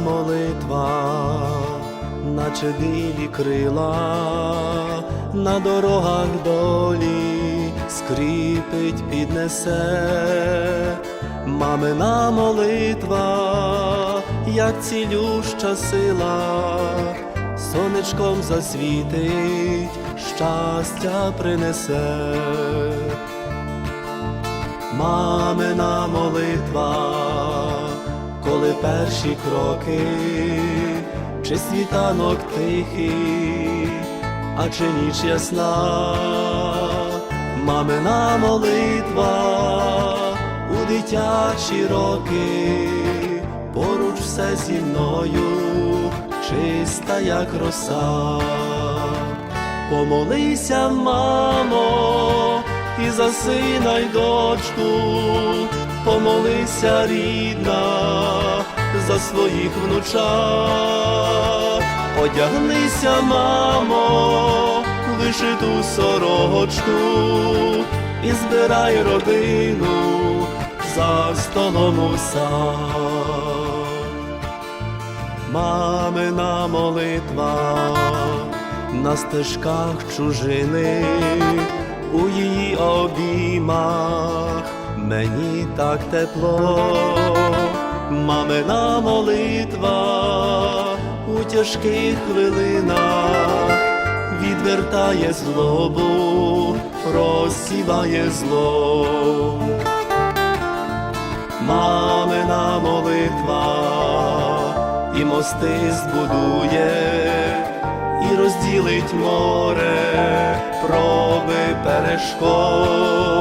молитва, наче білі крила, на дорогах долі скріпить, піднесе, мамина молитва, як цілюща сила, сонечком засвітить, щастя принесе. Мамина молитва, коли перші кроки, чи світанок тихий, а чи ніч ясна, мамина молитва у дитячі роки, поруч все зі мною, чиста, як роса. Помолися, мамо, і за сина й дочку, помолися, рідна, за своїх внучат, одягнися, мамо, вишиту сорочку і збирай родину за столом у. Мамина молитва на стежках чужини, у її обіймах мені так тепло, мамина молитва у тяжких хвилинах відвертає злобу, розсіває зло. Мамина молитва і мости збудує, і розділить море, проби перешкод,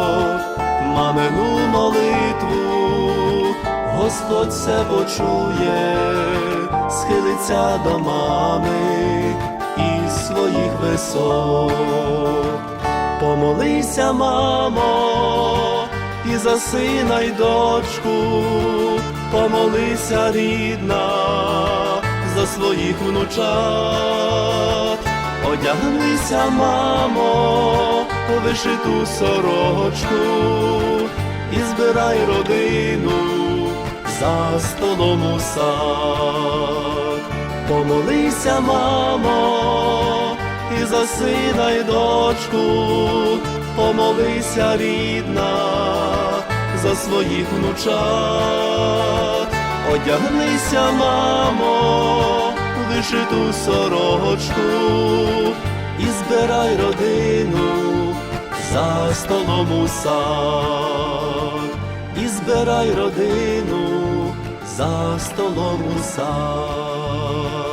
Господь все почує, схилиться до мами із своїх висот. Помолися, мамо, і за сина й дочку, помолися, рідна, за своїх внучат, одягнися, мамо, у вишиту сорочку і збирай родину за столом у сад. Помолися, мамо, і за сина й дочку, помолися, рідна, за своїх внучат, одягнися, мамо, у вишиту сорочку. І збирай родину за столом у сад, і збирай родину за столом у сад.